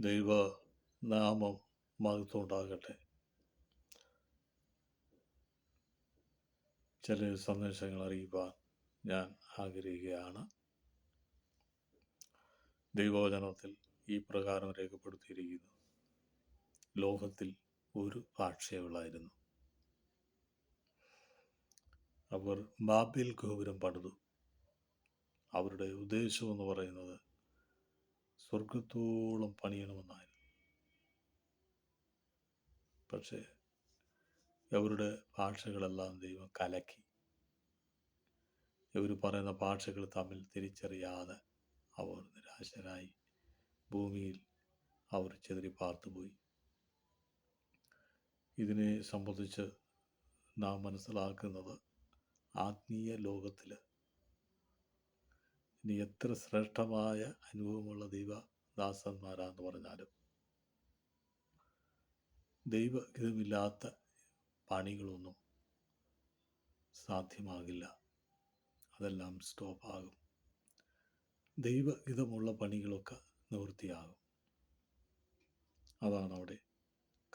ദൈവ നാമം മഹത്വമുണ്ടാകട്ടെ. ചില സന്ദേശങ്ങൾ അറിയിപ്പാൻ ഞാൻ ആഗ്രഹിക്കുകയാണ്. ദൈവവചനത്തിൽ ഈ പ്രകാരം രേഖപ്പെടുത്തിയിരിക്കുന്നു. ലോകത്തിൽ ഒരു ഭാഷയുള്ളായിരുന്നു അവർ ബാബിൽ ഗോപുരം പണിതു. അവരുടെ ഉദ്ദേശം എന്ന് പറയുന്നത് സ്വർഗത്തോളം പണിയണമെന്നായിരുന്നു. പക്ഷേ അവരുടെ ഭാഷകളെല്ലാം ദൈവം കലക്കി. ഇവർ പറയുന്ന ഭാഷകൾ തമ്മിൽ തിരിച്ചറിയാതെ അവർ നിരാശരായി. ഭൂമിയിൽ അവർ ചെതിരി പാർത്തുപോയി. ഇതിനെ സംബന്ധിച്ച് നാം മനസ്സിലാക്കുന്നത് ആത്മീയ ലോകത്തിൽ ഇനി എത്ര ശ്രേഷ്ഠമായ അനുഭവമുള്ള ദൈവദാസന്മാരാന്ന് പറഞ്ഞാലും ദൈവഹിതമില്ലാത്ത പണികളൊന്നും സാധ്യമാകില്ല. അതെല്ലാം സ്റ്റോപ്പാകും. ദൈവഹിതമുള്ള പണികളൊക്കെ നിവൃത്തിയാകും. അതാണ് അവിടെ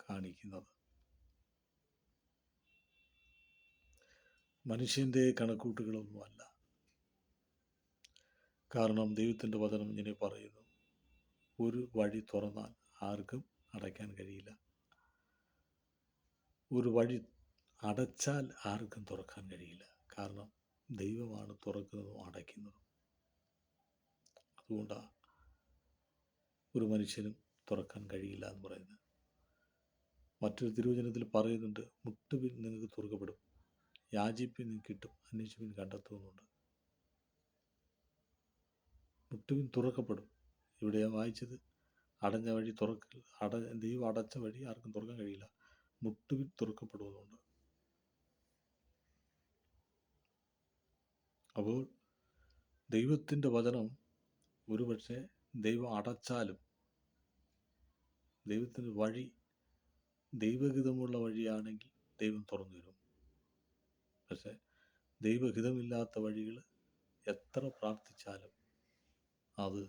കാണിക്കുന്നത്. മനുഷ്യന്റെ കണക്കൂട്ടുകളൊന്നുമല്ല. കാരണം ദൈവത്തിന്റെ വചനം ഇങ്ങനെ പറയുന്നു. ഒരു വഴി തുറന്നാൽ ആർക്കും അടയ്ക്കാൻ കഴിയില്ല. ഒരു വഴി അടച്ചാൽ ആർക്കും തുറക്കാൻ കഴിയില്ല. കാരണം ദൈവമാണ് തുറക്കുന്നതും അടയ്ക്കുന്നതും. അതുകൊണ്ടാണ് ഒരു മനുഷ്യനും തുറക്കാൻ കഴിയില്ല എന്ന് പറയുന്നത്. മറ്റൊരു തിരുവചനത്തിൽ പറയുന്നുണ്ട് മുട്ടുപിൻ നിങ്ങൾക്ക് തുറക്കപ്പെടും യാചിപ്പിൻ കിട്ടും അന്വേഷിപ്പിൻ കണ്ടെത്തുന്നുണ്ട് മുട്ടുപിൻ തുറക്കപ്പെടും. ഇവിടെ വായിച്ചത്? അടഞ്ഞ വഴി തുറക്ക അട ദൈവം അടച്ച വഴി ആർക്കും തുറക്കാൻ കഴിയില്ല. മുട്ടുവിൻ തുറക്കപ്പെടുന്നുണ്ട് അപ്പോൾ ദൈവത്തിന്റെ വചനം ഒരുപക്ഷെ ദൈവം അടച്ചാലും ദൈവത്തിന്റെ വഴി ദൈവഹിതമുള്ള വഴിയാണെങ്കിൽ ദൈവം തുറന്നു തരും. പക്ഷെ ദൈവഹിതമില്ലാത്ത വഴികൾ എത്ര പ്രാർത്ഥിച്ചാലും അത്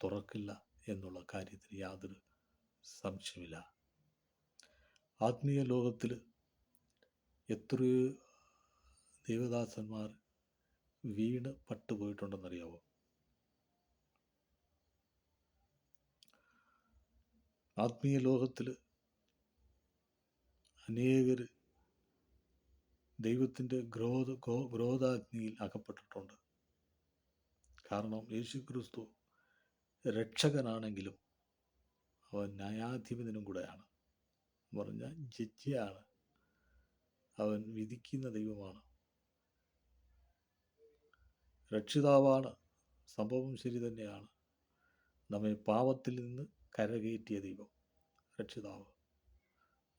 തുറക്കില്ല എന്നുള്ള കാര്യത്തിൽ യാതൊരു സംശയമില്ല ആത്മീയ ലോകത്തിൽ എത്രയോ ദേവദാസന്മാർ വീണ് പട്ടുപോയിട്ടുണ്ടെന്നറിയാവോ? ആത്മീയ ലോകത്തിൽ അനേകർ ദൈവത്തിന്റെ ഗ്രോധ ക്രോധാഗ്നിയിൽ അകപ്പെട്ടിട്ടുണ്ട്. കാരണം യേശു ക്രിസ്തു രക്ഷകനാണെങ്കിലും അവൻ ന്യായാധിപതിനും കൂടെയാണ്. പറഞ്ഞാൽ ജഡ്ജിയാണ്. അവൻ വിധിക്കുന്ന ദൈവമാണ്. രക്ഷിതാവാണ്. സംഭവം ശരി തന്നെയാണ്. നമ്മെ പാവത്തിൽ നിന്ന് കരകയറ്റിയ ദൈവം രക്ഷിതാവ്.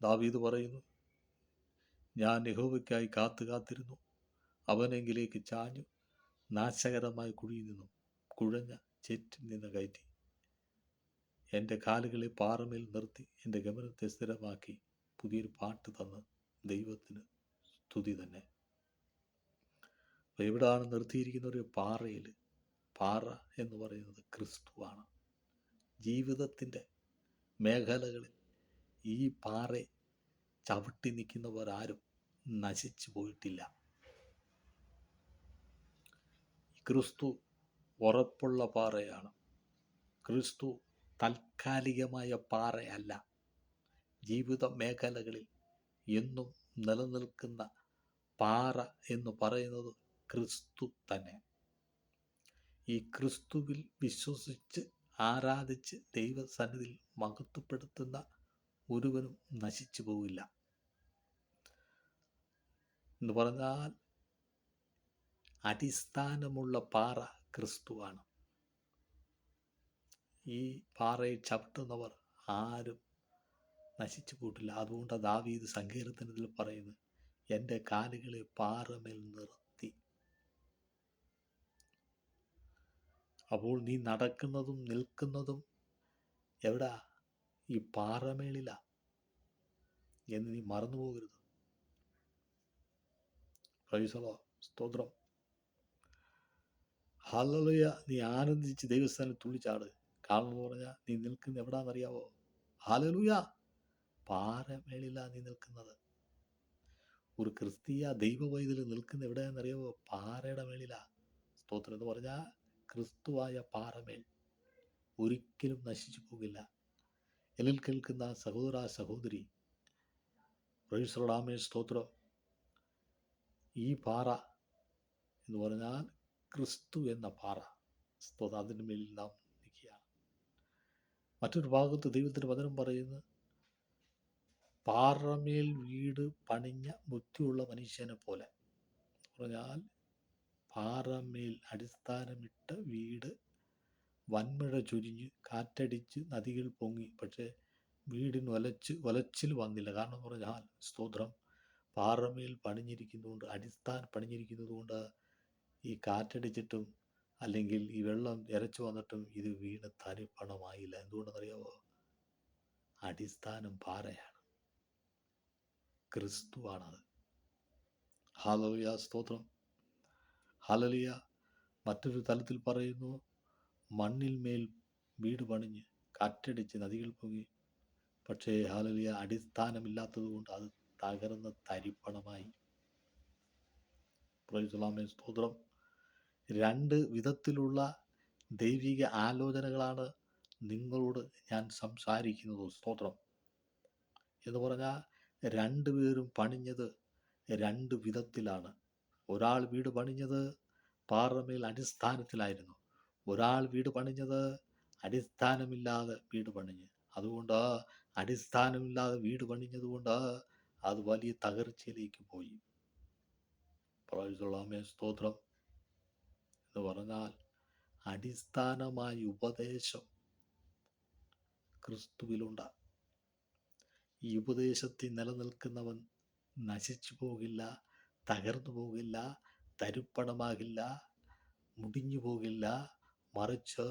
ദാവീദ് പറയുന്നു ഞാൻ യഹോവയ്ക്കായി കാത്തു കാത്തിരുന്നു അവനെങ്കിലേക്ക് ചാഞ്ഞു. നാശകരമായ കുഴിയിൽ നിന്നും കുഴഞ്ഞ ചെറ്റിൽ നിന്ന് കയറ്റി എന്റെ കാലുകളെ പാറമേൽ നിർത്തി എന്റെ ഗമനത്തെ സ്ഥിരമാക്കി പുതിയൊരു പാട്ട് തന്ന് ദൈവത്തിന് സ്തുതി തന്നെ. അപ്പോൾ എവിടാണ് നിർത്തിയിരിക്കുന്ന ഒരു പാറയിൽ? പാറ എന്ന് പറയുന്നത് ക്രിസ്തുവാണ്. ജീവിതത്തിന്റെ മേഖലകളിൽ ഈ പാറ ചവിട്ടി നിൽക്കുന്നവരാരും നശിച്ചു പോയിട്ടില്ല. ക്രിസ്തു ഉറപ്പുള്ള പാറയാണ്. ക്രിസ്തു താൽക്കാലികമായ പാറയല്ല. ജീവിത മേഖലകളിൽ എന്നും നിലനിൽക്കുന്ന പാറ എന്ന് പറയുന്നത് ക്രിസ്തു തന്നെ. ഈ ക്രിസ്തുവിൽ വിശ്വസിച്ച് ആരാധിച്ച് ദൈവസന്നിധിയിൽ മഹത്വപ്പെടുത്തുന്ന ഒരുവനും നശിച്ചു പോവില്ല. എന്ന് പറഞ്ഞാൽ അടിസ്ഥാനമുള്ള പാറ ക്രിസ്തുവാണ്. ഈ പാറയെ ചവിട്ടുന്നവർ ആരും നശിച്ചു പോയിട്ടില്ല. അതുകൊണ്ട് ദാവീദ് സങ്കീർത്തനത്തിൽ പറയുന്നു എന്റെ കാലുകളെ പാറമേൽ നിർത്തി. അപ്പോൾ നീ നടക്കുന്നതും നിൽക്കുന്നതും എവിടാ? ഈ പാറമേളില എന്ന് നീ മറന്നു പോകരുത് പ്രൈസലോ സ്തോത്രം. ഹല്ലേലൂയ നീ ആനന്ദിച്ച് ദൈവസ്ഥാനം തുള്ളിച്ചാട്. കാരണം എന്ന് പറഞ്ഞാൽ നീ നിൽക്കുന്ന എവിടാന്നറിയാവോ? ഹലലുയ പാറമേളിലാ നീ നിൽക്കുന്നത്. ഒരു ക്രിസ്തീയ ദൈവവൈതിൽ നിൽക്കുന്ന എവിടെയാണെന്നറിയാവോ പാറയുടെ മേളിലാ സ്തോത്രം എന്ന് പറഞ്ഞാൽ ക്രിസ്തുവായ പാറമേൽ. ഒരിക്കലും നശിച്ചു പോകില്ല. എന്നിൽ കേൾക്കുന്ന സഹോദര സഹോദരി. പ്രൊഫസറുടാമേ സ്തോത്രം. ഈ പാറ എന്ന് പറഞ്ഞാൽ ക്രിസ്തു എന്ന പാറ സ്തോത അതിന് മേലിൽ നാം നിൽക്കുകയാണ്. മറ്റൊരു ഭാഗത്ത് ദൈവത്തിന്റെ വചനം പറയുന്നു പാറമേൽ വീട് പണിഞ്ഞ ബുദ്ധിയുള്ള മനുഷ്യനെ പോലെ. പറഞ്ഞാൽ പാറമേൽ അടിസ്ഥാനമിട്ട വീട് വൻമഴ ചൊരിഞ്ഞ് കാറ്റടിച്ച് നദികൾ പൊങ്ങി. പക്ഷേ വീടിന് ഒലച്ച് ഒലച്ചിൽ വന്നില്ല. കാരണം പറഞ്ഞാൽ സ്തോത്രം പാറമേൽ പണിഞ്ഞിരിക്കുന്നതുകൊണ്ട് അടിസ്ഥാനം പണിഞ്ഞിരിക്കുന്നത് കൊണ്ട് ഈ കാറ്റടിച്ചിട്ടും അല്ലെങ്കിൽ ഈ വെള്ളം ഇരച്ചു വന്നിട്ടും ഇത് വീണ് തരിപ്പണമായില്ല എന്തുകൊണ്ടെന്നറിയാമോ അടിസ്ഥാനം പാറയാണ്. ക്രിസ്തുവാണത്. ഹാലലിയ സ്തോത്രം. ഹാലലിയ മറ്റൊരു തലത്തിൽ പറയുന്നു മണ്ണിൽ മേൽ വീട് പണിഞ്ഞ് കാറ്റടിച്ച് നദികൾ പൊങ്ങി. പക്ഷേ ഹാലലിയ അടിസ്ഥാനമില്ലാത്തത് കൊണ്ട് അത് തകർന്ന് തരിപ്പണമായി. പ്രൊയ്സലാമേ സ്തോത്രം. രണ്ട് വിധത്തിലുള്ള ദൈവിക ആലോചനകളാണ് നിങ്ങളോട് ഞാൻ സംസാരിക്കുന്നത്. സ്തോത്രം. എന്ന് പറഞ്ഞാൽ രണ്ടുപേരും പണിഞ്ഞത് രണ്ട് വിധത്തിലാണ്. ഒരാൾ വീട് പണിഞ്ഞത് പാറമേൽ അടിസ്ഥാനത്തിലായിരുന്നു. ഒരാൾ വീട് പണിഞ്ഞത് അടിസ്ഥാനമില്ലാതെ വീട് പണിഞ്ഞ്. അതുകൊണ്ട് അടിസ്ഥാനമില്ലാതെ വീട് പണിഞ്ഞതുകൊണ്ട് അത് വലിയ തകർച്ചയിലേക്ക് പോയി. പ്രൊഫസലാമേ സ്തോത്രം. എന്ന് പറഞ്ഞാൽ അടിസ്ഥാനമായ ഉപദേശം ക്രിസ്തുവിലുണ്ട്. ഈ ഉപദേശത്തിൽ നിലനിൽക്കുന്നവൻ നശിച്ചു പോകില്ല തകർന്നു പോകില്ല തരുപ്പണമാകില്ല മുടിഞ്ഞു പോകില്ല മറിച്ച്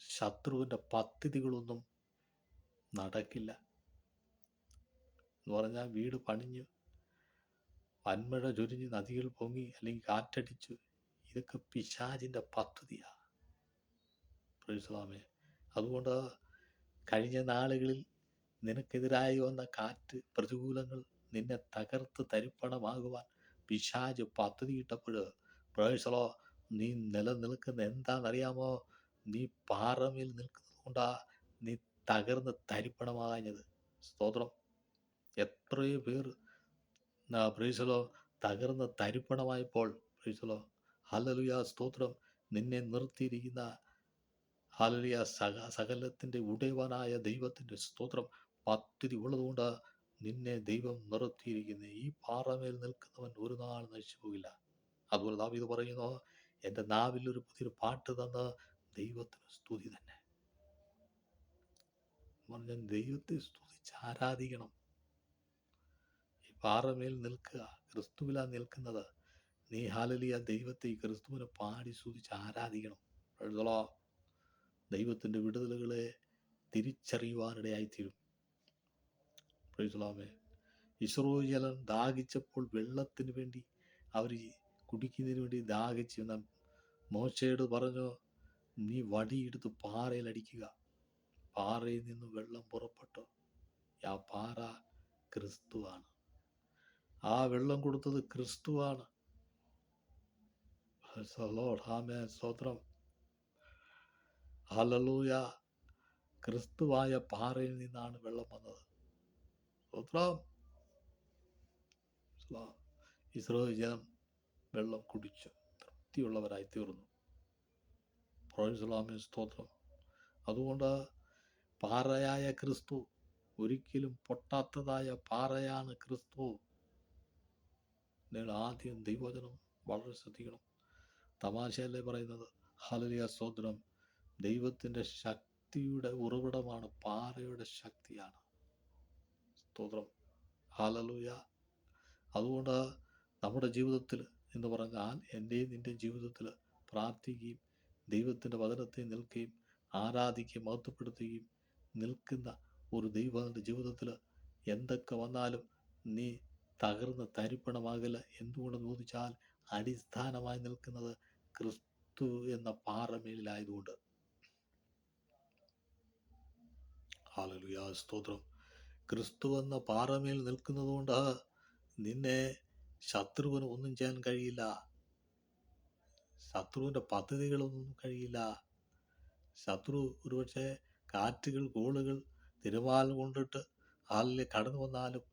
ശത്രുവിന്റെ പദ്ധതികളൊന്നും നടക്കില്ല. എന്ന് പറഞ്ഞാൽ വീട് പണിഞ്ഞു വന്മഴ ചൊരിഞ്ഞ് നദികൾ പൊങ്ങി അല്ലെങ്കിൽ കാറ്റടിച്ചു ഇതൊക്കെ പിശാചിന്റെ പദ്ധതിയാണ് അതുകൊണ്ട് കഴിഞ്ഞ നാളുകളിൽ നിനക്കെതിരായി വന്ന കാറ്റ് പ്രതികൂലങ്ങൾ നിന്നെ തകർത്ത് തരിപ്പണമാകുവാൻ പിശാജ് പദ്ധതിയിട്ടപ്പോൾ പ്രേഴ്സലോ നീ നിലനിൽക്കുന്ന എന്താണെന്നറിയാമോ? നീ പാറമിൽ നിൽക്കുന്നത് നീ തകർന്ന് തരിപ്പണമാകഞ്ഞത് സ്തോത്രം. എത്രയോ പേർ പ്രൈസലോ തകർന്ന് തരിപ്പണമായപ്പോൾ പ്രീസലോ ഹലലുയ സ്തോത്രം. നിന്നെ നിർത്തിയിരിക്കുന്ന ഹലലുയ സക സകലത്തിന്റെ ഉടയവനായ ദൈവത്തിന്റെ സ്തോത്രം. പദ്ധതി ഉള്ളതുകൊണ്ട് നിന്നെ ദൈവം നിർത്തിയിരിക്കുന്നു. ഈ പാറമേൽ നിൽക്കുന്നവൻ ഒരു നാൾ നശിച്ചു പോകില്ല അതുപോലെ ദാവീദ് പറയുന്നു എന്റെ നാവിൽ ഒരു പുതിയൊരു പാട്ട് തന്ന ദൈവത്തിന് സ്തുതി തന്നെ. പറഞ്ഞാൽ ദൈവത്തെ സ്തുതിച്ച് ആരാധിക്കണം. ഈ പാറമേൽ നിൽക്കുക ക്രിസ്തുവിലാ നിൽക്കുന്നത് നീ ഹാലലിയ ദൈവത്തെ ക്രിസ്തുവിനെ പാടി സൂചിച്ച് ആരാധിക്കണം. എഴുതളോ. ദൈവത്തിന്റെ വിടുതലുകളെ തിരിച്ചറിയുവാനിടയായിത്തീരും. പ്രൈസലാമേ ഇസ്രോജലം ദാഹിച്ചപ്പോൾ വെള്ളത്തിന് വേണ്ടി അവർ കുടിക്കുന്നതിന് വേണ്ടി ദാഹിച്ച് മോശയോട് പറഞ്ഞു നീ വടിയെടുത്ത് പാറയിലടിക്കുക. പാറയിൽ നിന്ന് വെള്ളം പുറപ്പെട്ടു. ആ പാറ ക്രിസ്തുവാണ്. ആ വെള്ളം കൊടുത്തത് ക്രിസ്തുവാണ്. സ്തോത്രം. ഹലലൂയ ക്രിസ്തുവായ പാറയിൽ നിന്നാണ് വെള്ളം വന്നത്. സ്തോത്രം. ഇസ്രോയേൽ ജനം വെള്ളം കുടിച്ചു. തൃപ്തിയുള്ളവരായി തീർന്നു. പ്രോയിസ്ലാമി സ്തോത്രം. അതുകൊണ്ട് പാറയായ ക്രിസ്തു ഒരിക്കലും പൊട്ടാത്തതായ പാറയാണ് ക്രിസ്തു. നിങ്ങൾ ആദ്യം ദൈവവചനം വളരെ ശ്രദ്ധിക്കണം. തമാശയല്ലേ പറയുന്നത്? ഹലലിയ സ്തോത്രം. ദൈവത്തിന്റെ ശക്തിയുടെ ഉറവിടമാണ് പാറയുടെ ശക്തിയാണ്. സ്തോത്രം. ഹാലലൂയ അതുകൊണ്ട് നമ്മുടെ ജീവിതത്തിൽ എന്ന് പറഞ്ഞാൽ എന്റെയും നിന്റെ ജീവിതത്തിൽ പ്രാർത്ഥിക്കുകയും ദൈവത്തിന്റെ വചനത്തെ നിൽക്കുകയും ആരാധിക്കുകയും മഹത്വപ്പെടുത്തുകയും നിൽക്കുന്ന ഒരു ദൈവത്തിന്റെ ജീവിതത്തിൽ എന്തൊക്കെ വന്നാലും നീ തകർന്ന് തരിപ്പണമാകില്ല. എന്തുകൊണ്ടെന്ന് ചോദിച്ചാൽ അടിസ്ഥാനമായി നിൽക്കുന്നത് ക്രിസ്തു എന്ന പാറമേലിലായതുകൊണ്ട്. ഹാലലുയാ സ്തോത്രം. ക്രിസ്തു എന്ന പാറമേൽ നിൽക്കുന്നതുകൊണ്ട് നിന്നെ ശത്രുവിന് ഒന്നും ചെയ്യാൻ കഴിയില്ല. ശത്രുവിന്റെ പദ്ധതികളൊന്നും കഴിയില്ല. ശത്രു ഒരുപക്ഷെ കാറ്റുകൾ കോളുകൾ തിരമാല കൊണ്ടിട്ട് ആളിലെ കടന്നു വന്നാലും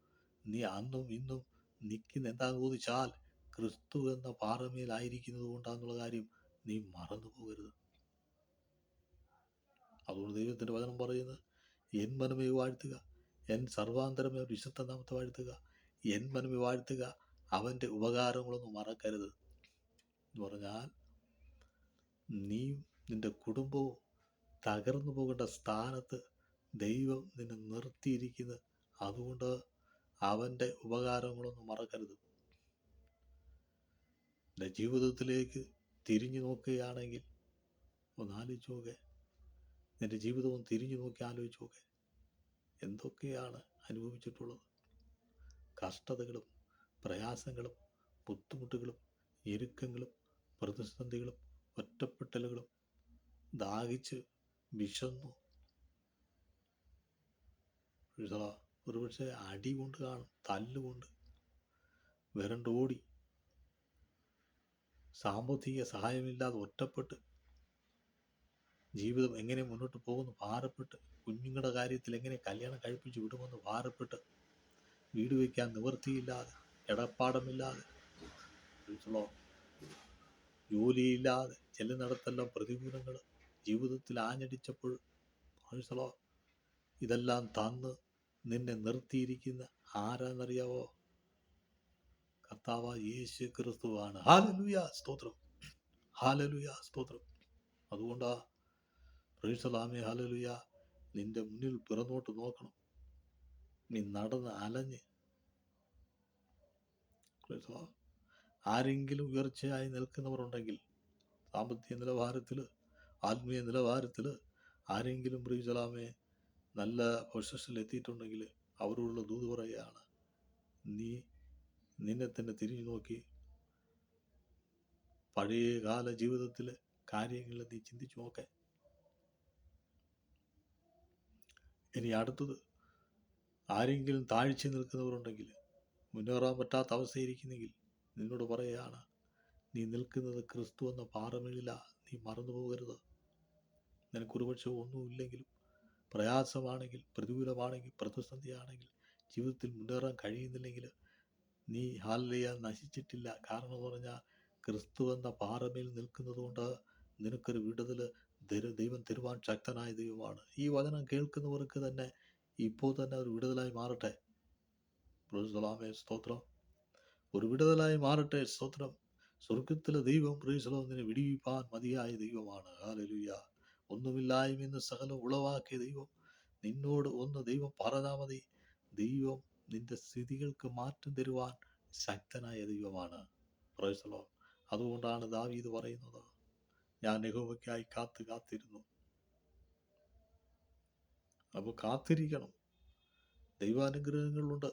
നീ അന്നും ഇന്നും നിൽക്കുന്ന എന്താന്ന് ചോദിച്ചാൽ ക്രിസ്തു എന്ന പാറമേലായിരിക്കുന്നത് കൊണ്ടാന്നുള്ള കാര്യം നീ മറന്നു പോകരുത്. അതുകൊണ്ട് ദൈവത്തിന്റെ വചനം പറയുന്നത് എൻ മനമേ വാഴ്ത്തുക എൻ സർവാന്തരമേ വിശുദ്ധ നാമത്തെ വാഴ്ത്തുക എൻ മനമേ വാഴ്ത്തുക അവന്റെ ഉപകാരങ്ങളൊന്നും മറക്കരുത്. എന്ന് പറഞ്ഞാൽ നീയും നിന്റെ കുടുംബവും തകർന്നു പോകേണ്ട സ്ഥാനത്ത് ദൈവം നിന്നെ നിർത്തിയിരിക്കുന്നത് അതുകൊണ്ട് അവന്റെ ഉപകാരങ്ങളൊന്നും മറക്കരുത്. നിന്റെ ജീവിതത്തിലേക്ക് തിരിഞ്ഞു നോക്കുകയാണെങ്കിൽ ഒന്ന് ആലോചിച്ച് നോക്കെ. നിന്റെ ജീവിതവും തിരിഞ്ഞു നോക്കി ആലോചിച്ച് നോക്കെ. എന്തൊക്കെയാണ് അനുഭവിച്ചിട്ടുള്ളത്? കഷ്ടതകളും പ്രയാസങ്ങളും ബുദ്ധിമുട്ടുകളും ഞെരുക്കങ്ങളും പ്രതിസന്ധികളും ഒറ്റപ്പെട്ടലുകളും ദാഹിച്ച് വിശന്നു. ഒരുപക്ഷെ അടി കൊണ്ട് കാണും തല്ലുകൊണ്ട് വിരണ്ടോടി സാമ്പത്തിക സഹായമില്ലാതെ ഒറ്റപ്പെട്ട് ജീവിതം എങ്ങനെ മുന്നോട്ട് പോകുന്നു? ഭാരപ്പെട്ട് കുഞ്ഞുങ്ങളുടെ കാര്യത്തിൽ എങ്ങനെ കല്യാണം കഴിപ്പിച്ച് വിടുമെന്ന് ഭാരപ്പെട്ട് വീട് വയ്ക്കാൻ നിവൃത്തിയില്ലാതെ ഇടപ്പാടമില്ലാതെ ജോലിയില്ലാതെ ചെല്ലുന്നിടത്തെല്ലാം പ്രതികൂലങ്ങൾ ജീവിതത്തിൽ ആഞ്ഞടിച്ചപ്പോൾ ഇതെല്ലാം തന്ന് നിന്നെ നിർത്തിയിരിക്കുന്ന ആരാന്നറിയാവോ? കർത്താവ യേശു ക്രിസ്തുവാണ് ഹാലലുയ സ്തോത്രം. ഹാലലുയ സ്തോത്രം. അതുകൊണ്ടാ പ്രൈസലാമേ ഹാലലുയ നിന്റെ മുന്നിൽ പിറന്നോട്ട് നോക്കണം. നീ നടന്ന് അലഞ്ഞ്. ആരെങ്കിലും ഉയർച്ചയായി നിൽക്കുന്നവരുണ്ടെങ്കിൽ സാമ്പത്തിക നിലവാരത്തിൽ ആത്മീയ നിലവാരത്തിൽ ആരെങ്കിലും പ്രീസലാമെ നല്ല പൊസിഷനിൽ എത്തിയിട്ടുണ്ടെങ്കിൽ അവരോടുള്ള ദൂത് പറയുകയാണ് നീ നിന്നെ തന്നെ തിരിഞ്ഞു നോക്കി. പഴയ കാല ജീവിതത്തിലെ കാര്യങ്ങൾ നീ ചിന്തിച്ചു നോക്കെ. ഇനി അടുത്തത് ആരെങ്കിലും താഴ്ച നിൽക്കുന്നവരുണ്ടെങ്കിൽ മുന്നേറാൻ പറ്റാത്ത അവസ്ഥയിരിക്കുന്നെങ്കിൽ നിന്നോട് പറയുകയാണ് നീ നിൽക്കുന്നത് ക്രിസ്തു എന്ന പാറമേലില നീ മറന്നു പോകരുത്. നിനക്കൊരുപക്ഷെ ഒന്നുമില്ലെങ്കിലും പ്രയാസമാണെങ്കിൽ പ്രതികൂലമാണെങ്കിൽ പ്രതിസന്ധിയാണെങ്കിൽ ജീവിതത്തിൽ മുന്നേറാൻ കഴിയുന്നില്ലെങ്കിൽ നീ ഹാലിയ നശിച്ചിട്ടില്ല. കാരണം എന്ന് പറഞ്ഞാൽ ക്രിസ്തു എന്ന പാറമേൽ നിൽക്കുന്നത് കൊണ്ട് നിനക്കൊരു വിടുതൽ ദൈവം തരുവാൻ ശക്തനായ ദൈവമാണ്. ഈ വചനം കേൾക്കുന്നവർക്ക് തന്നെ ഇപ്പോൾ തന്നെ ഒരു വിടുതലായി മാറട്ടെ. പ്രൊസലാമേ സ്തോത്രം. ഒരു വിടുതലായി മാറട്ടെ സ്തോത്രം. സ്വർഗത്തിലെ ദൈവം പ്രീസലോ നിന്നെ വിടിവിപ്പാൻ മതിയായ ദൈവമാണ്. ഹാലലുയ ഒന്നുമില്ലായ്മെന്ന് സകലം ഉളവാക്കിയ ദൈവം. നിന്നോട് ഒന്ന് ദൈവം പറഞ്ഞാൽ മതി. ദൈവം നിന്റെ സ്ഥിതികൾക്ക് മാറ്റം തരുവാൻ ശക്തനായ ദൈവമാണ്. പ്രൈസലോ അതുകൊണ്ടാണ് ദാവീദ് പറയുന്നത് ഞാൻ നെഹോവയ്ക്കായി കാത്തു കാത്തിരുന്നു. അപ്പോൾ കാത്തിരിക്കണം. ദൈവാനുഗ്രഹങ്ങളുണ്ട്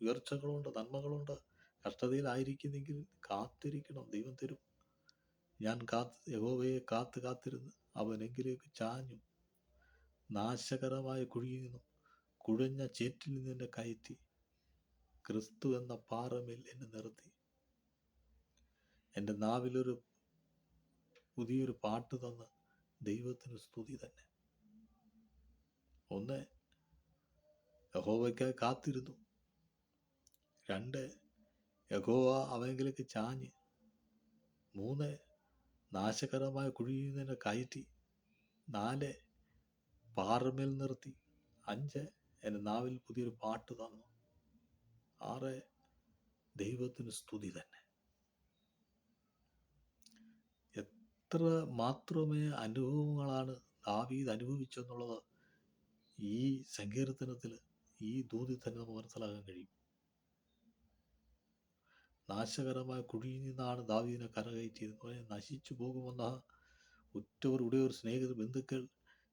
ഉയർച്ചകളുണ്ട് നന്മകളുണ്ട്. കഷ്ടതയിലായിരിക്കുന്നെങ്കിൽ കാത്തിരിക്കണം. ദൈവം തരും. ഞാൻ കാത്ത് യഹോവയെ കാത്ത് കാത്തിരുന്ന് അവനെങ്കിലേക്ക് ചാഞ്ഞു. നാശകരമായ കുഴിയിൽ നിന്നും കുഴഞ്ഞ ചേറ്റിൽ നിന്ന് കയറ്റി. ക്രിസ്തു എന്ന പാറമേൽ എന്നെ നിർത്തി. എന്റെ നാവിലൊരു പുതിയൊരു പാട്ട് തന്ന് ദൈവത്തിന് സ്തുതി തന്നെ. ഒന്ന് യഹോവയ്ക്കായി കാത്തിരുന്നു. രണ്ട് യഹോവ അവങ്കിലേക്ക് ചാഞ്ഞ്. മൂന്ന് നാശകരമായ കുഴിയിൽ നിന്ന് കയറ്റി. നാല് പാറമേൽ നിർത്തി. അഞ്ച് എന്റെ നാവിൽ പുതിയൊരു പാട്ട് തന്നു. ആറ് ദൈവത്തിന് സ്തുതി തന്നെ. എത്ര മാത്രമേ അനുഭവങ്ങളാണ് ദാവീദ് അനുഭവിച്ചെന്നുള്ളത് ഈ സങ്കീർത്തനത്തിൽ ഈ ദൂതി തന്നെ നമുക്ക് മനസ്സിലാക്കാൻ കഴിയും. നാശകരമായ കുഴിയിൽ നിന്നാണ് ദാവീദിനെ കരകയറ്റിയത് നശിച്ചു പോകുമെന്ന ഉറ്റവർ ഉടയവർ സ്നേഹിതർ ബന്ധുക്കൾ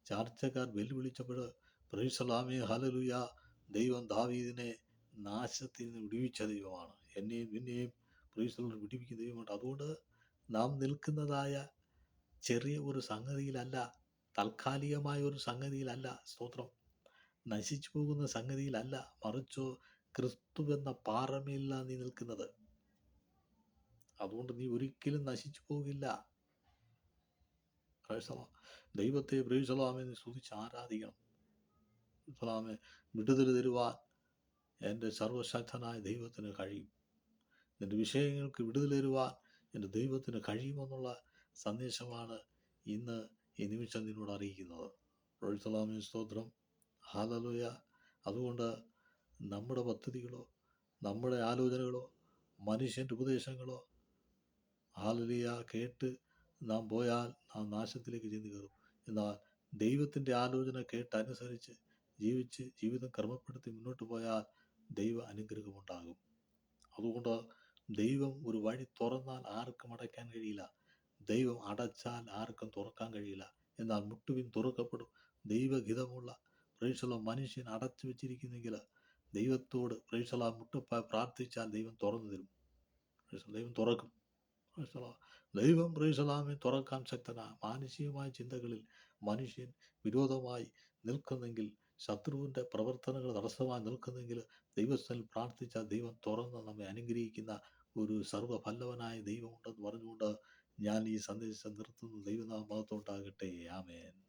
ചാർച്ചക്കാർ വെല്ലുവിളിച്ചപ്പോൾ പ്രൈസലാമേ ഹലലുയ ദൈവം ദാവീദിനെ നാശത്തിൽ നിന്ന് വിടുവിച്ച ദൈവമാണ്. എന്നെയും നിന്നെയും പ്രൈസലോട് വിടുവിക്കുന്ന ദൈവമാണ് അതുകൊണ്ട് നാം നിൽക്കുന്നതായ ചെറിയ ഒരു സംഗതിയിലല്ല താൽക്കാലികമായ ഒരു സംഗതിയിലല്ല സ്തോത്രം. നശിച്ചു പോകുന്ന സംഗതിയിലല്ല മറിച്ചോ ക്രിസ്തു എന്ന പാറമേലാണ് നീ നിൽക്കുന്നത്. അതുകൊണ്ട് നീ ഒരിക്കലും നശിച്ചു പോകില്ല. ദൈവത്തെ പ്രൈസലാമെ നീ സ്തുതിച്ച് ആരാധിക്കണം. പ്രൈസലാമെ വിടുതൽ തരുവാൻ എന്റെ സർവശക്തനായ ദൈവത്തിന് കഴിയും. എന്റെ വിഷയങ്ങൾക്ക് വിടുതൽ തരുവാൻ എന്റെ ദൈവത്തിന് കഴിയുമെന്നുള്ള സന്ദേശമാണ് ഇന്ന് ഈ നിമിഷം നിന്നോട് അറിയിക്കുന്നത്. പ്രൈസലാമെ സ്തോത്രം. ഹാലലുയ അതുകൊണ്ട് നമ്മുടെ പദ്ധതികളോ നമ്മുടെ ആലോചനകളോ മനുഷ്യന്റെ ഉപദേശങ്ങളോ ഹാലലിയ കേട്ട് നാം പോയാൽ നാം നാശത്തിലേക്ക് ചെന്ന് കയറും. എന്നാൽ ദൈവത്തിന്റെ ആലോചന കേട്ട് അനുസരിച്ച് ജീവിച്ച് ജീവിതം ക്രമപ്പെടുത്തി മുന്നോട്ട് പോയാൽ ദൈവ അനുഗ്രഹമുണ്ടാകും അതുകൊണ്ട് ദൈവം ഒരു വഴി തുറന്നാൽ ആർക്കും അടയ്ക്കാൻ കഴിയില്ല. ദൈവം അടച്ചാൽ ആർക്കും തുറക്കാൻ കഴിയില്ല. എന്നാൽ മുട്ടുവിൻ തുറക്കപ്പെടും. ദൈവഹിതമുള്ള പ്രേക്ഷല മനുഷ്യൻ അടച്ചു വെച്ചിരിക്കുന്നെങ്കിൽ ദൈവത്തോട് പ്രേക്ഷല മുട്ടപ്പ പ്രാർത്ഥിച്ചാൽ ദൈവം തുറന്നു തരും. ദൈവം തുറക്കും. ദൈവം പ്രേക്ഷലാമെ തുറക്കാൻ ശക്തനാ. മാനുഷികമായ ചിന്തകളിൽ മനുഷ്യൻ വിരോധമായി നിൽക്കുന്നെങ്കിൽ ശത്രുവിന്റെ പ്രവർത്തനങ്ങൾ തടസ്സമായി നിൽക്കുന്നെങ്കിൽ ദൈവസ്ഥൽ പ്രാർത്ഥിച്ച ദൈവം തുറന്ന് നമ്മെ അനുഗ്രഹിക്കുന്ന ഒരു സർവഫല്ലവനായ ദൈവമുണ്ടെന്ന് പറഞ്ഞുകൊണ്ട് ഞാൻ ഈ സന്ദേശം നിർത്തുന്നു. ദൈവനാമത്തോട്ടാകട്ടെ. ആമേൻ.